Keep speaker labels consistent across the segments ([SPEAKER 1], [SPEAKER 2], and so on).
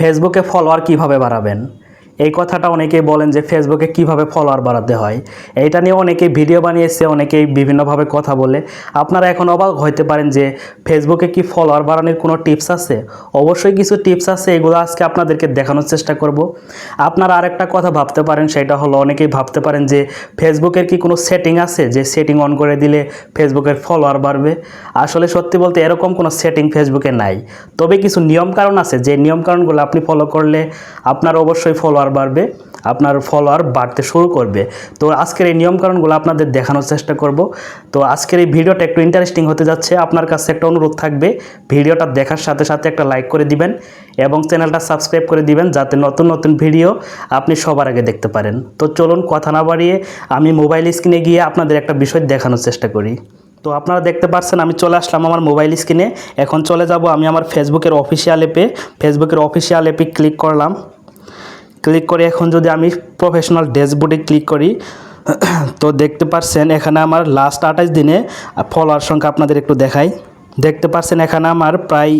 [SPEAKER 1] ফেসবুকে ফলোয়ার কীভাবে বাড়াবেন? এই কথাটা অনেকেই বলেন যে ফেসবুকে কীভাবে ফলোয়ার বাড়াতে হয়। এটা নিয়ে অনেকেই ভিডিও বানিয়েছে, অনেকেই বিভিন্নভাবে কথা বলে। আপনারা এখন অবাক হইতে পারেন যে ফেসবুকে কি ফলোয়ার বাড়ানোর কোনো টিপস আছে? অবশ্যই কিছু টিপস আছে, এগুলো আজকে আপনাদেরকে দেখানোর চেষ্টা করব। আপনারা আরেকটা কথা ভাবতে পারেন, সেটা হলো অনেকেই ভাবতে পারেন যে ফেসবুকের কি কোনো সেটিং আছে? যে সেটিং অন করে দিলে ফেসবুকের ফলোয়ার বাড়বে। আসলে সত্যি বলতে এরকম কোনো সেটিং ফেসবুকে নাই। তবে কিছু নিয়মকানুন আছে, যে নিয়মকানুনগুলো আপনি ফলো করলে আপনার অবশ্যই ফলোয়ার বাড়বে, আপনার ফলোয়ার বাড়তে শুরু করবে। তো আজকের এই নিয়মকানুনগুলো আপনাদের দেখানোর চেষ্টা করব। তো আজকের এই ভিডিওটা একটু ইন্টারেস্টিং হতে যাচ্ছে। আপনার কাছে একটা অনুরোধ থাকবে, ভিডিওটা দেখার সাথে সাথে একটা লাইক করে দিবেন এবং চ্যানেলটা সাবস্ক্রাইব করে দিবেন যাতে নতুন নতুন ভিডিও আপনি সবার আগে দেখতে পারেন। তো চলুন কথা না বাড়িয়ে আমি মোবাইল স্ক্রিনে গিয়ে আপনাদের একটা বিষয় দেখানোর চেষ্টা করি। তো আপনারা দেখতে পাচ্ছেন আমি চলে আসলাম আমার মোবাইল স্ক্রিনে এখন চলে যাব আমি আমার ফেসবুকের অফিসিয়াল অ্যাপে ফেসবুকের অফিসিয়াল অ্যাপে ক্লিক করলাম। ক্লিক করে। এখন যদি আমি প্রফেশনাল ড্যাশবোর্ডে ক্লিক করি, তো দেখতে পাচ্ছেন এখানে আমার লাস্ট আঠাশ দিনে ফলোয়ার সংখ্যা আপনাদের একটু দেখাই। দেখতে পাচ্ছেন এখানে আমার প্রায়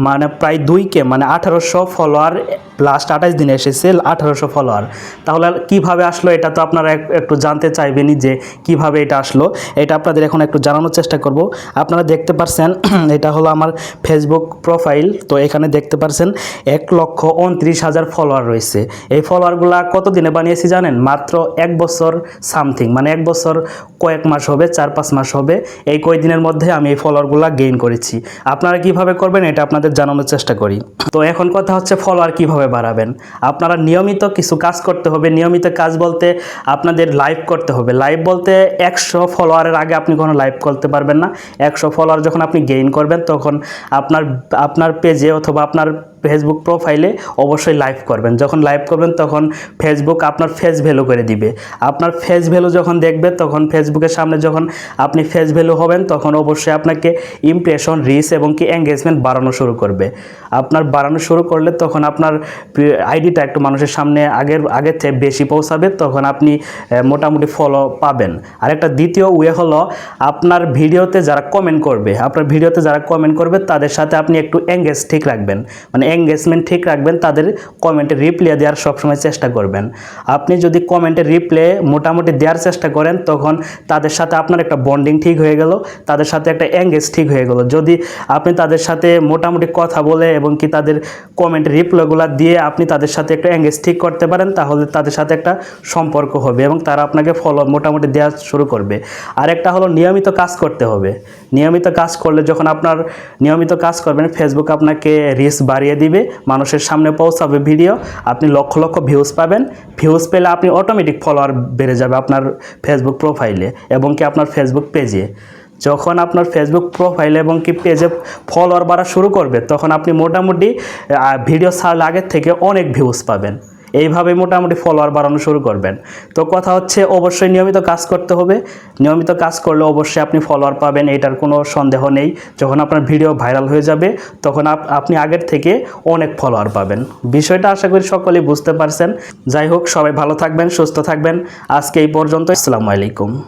[SPEAKER 1] মানে প্রায় দুইকে মানে আঠারোশো ফলোয়ার লাস্ট আঠাশ দিনে এসেছে, আঠারোশো ফলোয়ার তাহলে কীভাবে আসলো এটা তো আপনারা এক- একটু জানতে চাইবেনই যে কীভাবে এটা আসলো। এটা আপনাদের এখন একটু জানানোর চেষ্টা করব। আপনারা দেখতে পারছেন, এটা হলো আমার ফেসবুক প্রোফাইল তো এখানে দেখতে পারছেন, এক লক্ষ উনত্রিশ হাজার ফলোয়ার রয়েছে। এই ফলোয়ারগুলা কত দিনে বানিয়েছি জানেন? মাত্র এক বছর সামথিং মানে এক বছর কয়েক মাস হবে, চার পাঁচ মাস হবে। এই কয়েকদিনের মধ্যে আমি এই ফলোয়ারগুলা গেইন করেছি। আপনারা কীভাবে করবেন এটা আপনাদের জানানোর চেষ্টা করি। তো এখন কথা হচ্ছে ফলোয়ার কীভাবে বাড়াবেন? আপনারা নিয়মিত কিছু কাজ করতে হবে। নিয়মিত কাজ বলতে আপনাদের লাইভ করতে হবে। লাইভ বলতে একশো ফলোয়ারের আগে আপনি কোনো লাইভ করতে পারবেন না। একশো ফলোয়ার যখন আপনি গেইন করবেন, তখন আপনার আপনার পেজে অথবা আপনার ফেসবুক প্রোফাইলে অবশ্যই লাইভ করবেন। যখন লাইভ করবেন, তখন ফেসবুক আপনার ফেস ভ্যালু করে দিবে। আপনার ফেস ভ্যালু যখন দেখবে, তখন ফেসবুকের সামনে যখন আপনি ফেস ভ্যালু হবেন, তখন অবশ্যই আপনাকে ইমপ্রেশন রিচ এবং কি এঙ্গেজমেন্ট বাড়ানো শুরু করবে। আপনার বাড়ানো শুরু করলে তখন আপনার আইডিটা একটু মানুষের সামনে আগের আগের চেয়ে বেশি পৌঁছাবে, তখন আপনি মোটামুটি ফলো পাবেন। আর একটা দ্বিতীয় ওয়ে হলো আপনার ভিডিওতে যারা কমেন্ট করবে, আপনার ভিডিওতে যারা কমেন্ট করবে, তাদের সাথে আপনি একটু এঙ্গেজ ঠিক রাখবেন। মানে এঙ্গেজমেন্ট ঠিক রাখবেন, তাদের কমেন্টে রিপ্লে দেওয়ার সবসময় চেষ্টা করবেন। আপনি যদি কমেন্টে রিপ্লে মোটামুটি দেওয়ার চেষ্টা করেন, তখন তাদের সাথে আপনার একটা বন্ডিং ঠিক হয়ে গেল, তাদের সাথে একটা এঙ্গেজ ঠিক হয়ে গেল। যদি আপনি তাদের সাথে মোটামুটি কথা বলে এবং কি তাদের কমেন্ট রিপ্লাইগুলো দিয়ে আপনি তাদের সাথে একটা এঙ্গেজ ঠিক করতে পারেন, তাহলে তাদের সাথে একটা সম্পর্ক হবে এবং তারা আপনাকে ফলো মোটামুটি দেওয়া শুরু করবে। আর একটা হলো নিয়মিত কাজ করতে হবে। নিয়মিত কাজ করলে যখন আপনার নিয়মিত কাজ করবেন ফেসবুক আপনাকে রিস বাড়িয়ে দিবে, মানুষের সামনে পৌঁছাবে ভিডিও, আপনি লক্ষ লক্ষ ভিউজ পাবেন। ভিউজ পেলে আপনি অটোমেটিক ফলোয়ার বেড়ে যাবে আপনার ফেসবুক প্রোফাইলে এবং কি আপনার ফেসবুক পেজে যখন আপনার ফেসবুক প্রোফাইল এবং কি পেজে ফলোয়ার বাড়া শুরু করবে, তখন আপনি মোটামুটি ভিডিও ছাড়লে আগের থেকে অনেক ভিউজ পাবেন। এইভাবে মোটামুটি ফলোয়ার বাড়ানো শুরু করবেন। তো কথা হচ্ছে, অবশ্যই নিয়মিত কাজ করতে হবে। নিয়মিত কাজ করলে অবশ্যই আপনি ফলোয়ার পাবেন, এটার কোনো সন্দেহ নেই। যখন আপনার ভিডিও ভাইরাল হয়ে যাবে, তখন আপ- আপনি আগের থেকে অনেক ফলোয়ার পাবেন। বিষয়টা আশা করি সকলেই বুঝতে পারছেন। যাই হোক, সবাই ভালো থাকবেন, সুস্থ থাকবেন। আজকে এই পর্যন্ত আসসালামু আলাইকুম।